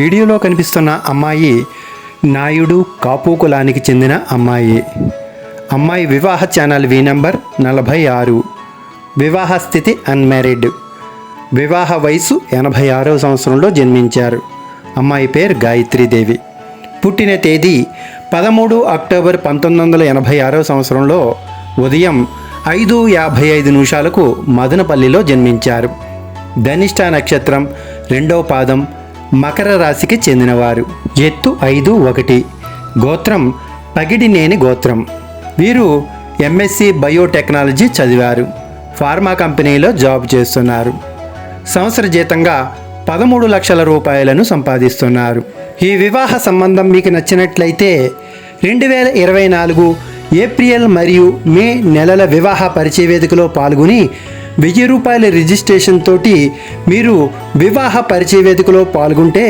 వీడియోలో కనిపిస్తున్న అమ్మాయి నాయుడు కాపు కులానికి చెందిన అమ్మాయి. అమ్మాయి వివాహ ఛానల్ వి నంబర్ నలభై ఆరు. వివాహ స్థితి అన్మ్యారీడ్. వివాహ వయసు ఎనభై ఆరవ సంవత్సరంలో జన్మించారు. అమ్మాయి పేరు గాయత్రీదేవి. పుట్టిన తేదీ పదమూడు అక్టోబర్ పంతొమ్మిది వందల ఎనభై ఆరవ సంవత్సరంలో ఉదయం ఐదు యాభై ఐదు నిమిషాలకు మదనపల్లిలో జన్మించారు. ధనిష్ట నక్షత్రం రెండవ పాదం మకర రాశికి చెందినవారు. ఎత్తు ఐదు ఒకటి. గోత్రం పగిడినేని గోత్రం. వీరు ఎంఎస్సి బయోటెక్నాలజీ చదివారు. ఫార్మా కంపెనీలో జాబ్ చేస్తున్నారు. సంవత్సర జీతంగా పదమూడు లక్షల రూపాయలను సంపాదిస్తున్నారు. ఈ వివాహ సంబంధం మీకు నచ్చినట్లయితే రెండు వేల ఇరవై నాలుగు ఏప్రిల్ మరియు మే నెలల వివాహ పరిచయ వేదికలో పాల్గొని వెయ్యి రూపాయల రిజిస్ట్రేషన్ తోటి మీరు వివాహ పరిచయ వేదికలో పాల్గొంటే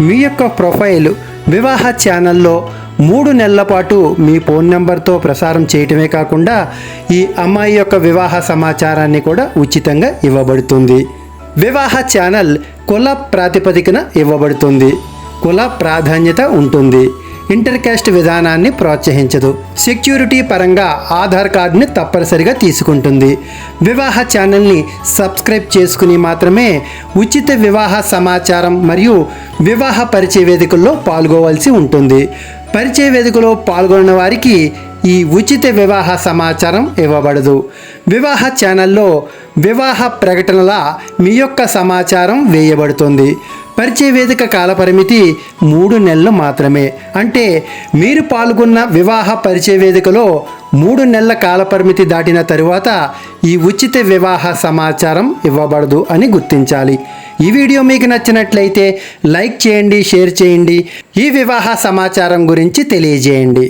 మీ యొక్క ప్రొఫైల్ వివాహ ఛానల్లో మూడు నెలల పాటు మీ ఫోన్ నెంబర్తో ప్రసారం చేయటమే కాకుండా ఈ అమ్మాయి యొక్క వివాహ సమాచారాన్ని కూడా ఉచితంగా ఇవ్వబడుతుంది. వివాహ ఛానల్ కుల ప్రాతిపదికన ఇవ్వబడుతుంది. కుల ప్రాధాన్యత ఉంటుంది. ఇంటర్కాస్ట్ విధానాన్ని ప్రోత్సహించదు. సెక్యూరిటీ పరంగా ఆధార్ కార్డుని తప్పనిసరిగా తీసుకుంటుంది. వివాహ ఛానల్ని సబ్స్క్రైబ్ చేసుకుని మాత్రమే ఉచిత వివాహ సమాచారం మరియు వివాహ పరిచయ వేదికల్లో పాల్గొవలసి ఉంటుంది. పరిచయ వేదికలో పాల్గొన్న వారికి ఈ ఉచిత వివాహ సమాచారం ఇవ్వబడదు. వివాహ ఛానల్లో వివాహ ప్రకటనల మీ యొక్క సమాచారం వేయబడుతుంది. పరిచయ వేదిక కాలపరిమితి మూడు నెలలు మాత్రమే. అంటే మీరు పాల్గొన్న వివాహ పరిచయ వేదికలో మూడు నెలల కాలపరిమితి దాటిన తరువాత ఈ ఉచిత వివాహ సమాచారం ఇవ్వబడదు అని గుర్తించాలి. ఈ వీడియో మీకు నచ్చినట్లయితే లైక్ చేయండి షేర్ చేయండి. ఈ వివాహ సమాచారం గురించి తెలియజేయండి.